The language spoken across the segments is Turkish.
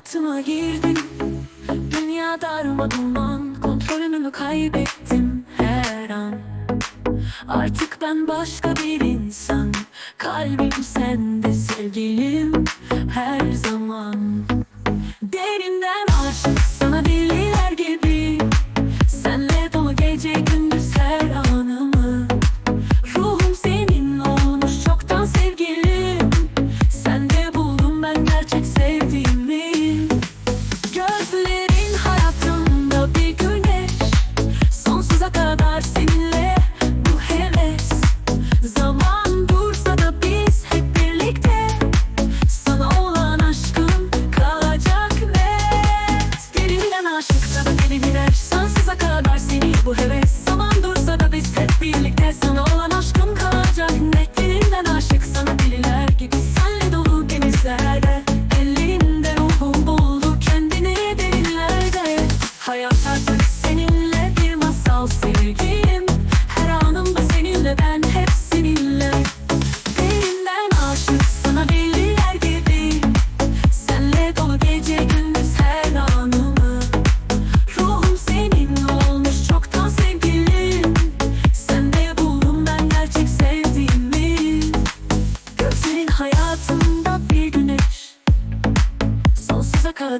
hayatıma girdin. Dünya darma duman. Kontrolümü kaybettim her an. Artık ben başka bir insan. Kalbim sende sevgilim Her zaman. Derinden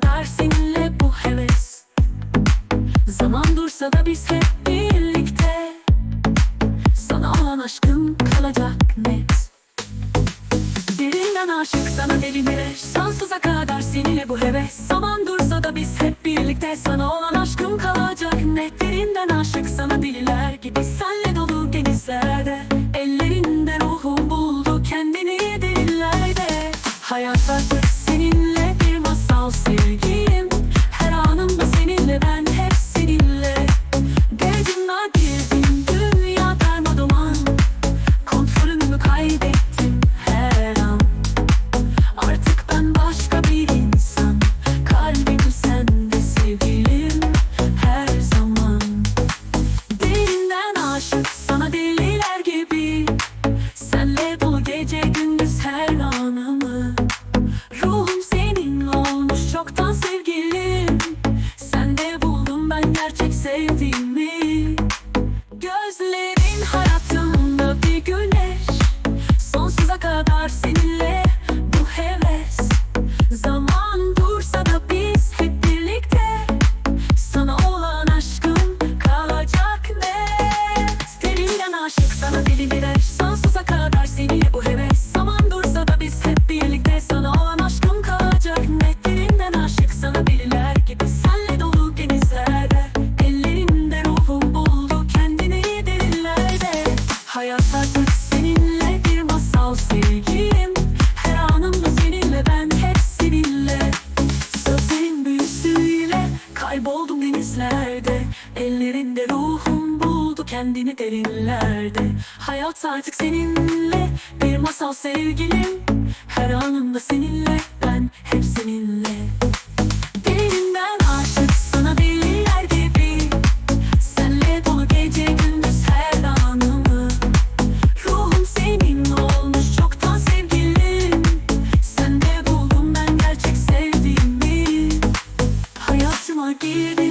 kadar seninle bu heves. Zaman dursa da biz hep birlikte. Sana olan aşkım kalacak net. Derinden aşık sana deli bir eş Sonsuza kadar seninle bu heves. Zaman dursa da biz hep birlikte. Sana olan aşkım kalacak net. Derinden aşık sana deliler gibi. Senle dolu denizlerde. Ellerinde ruhum buldu kendini derinlerde Hayat artık birer Sonsuza kadar seninle bu Zaman dursa da biz hep birlikte. Sana olan aşkım kalacak. Net Derinden aşık sana deliler gibi. Senle dolu denizlerde. Ellerinde ruhum buldu. Kendini derinlerde Hayat artık seninle bir masal sevgilim. Her anımda seninle ben hep seninle. Sözlerin büyüsüyle kayboldum denizlerde. Ellerinde ruhum buldu kendini derinlerde Hayat artık seninle Bir masal sevgilim. Her anımda seninle Ben hep seninle. Derinden aşık sana deliler gibi. Senle dolu gece gündüz her anımı. Ruhum senin olmuş çoktan sevgilim. Sende buldum ben gerçek sevdiğimi. Hayatıma girdi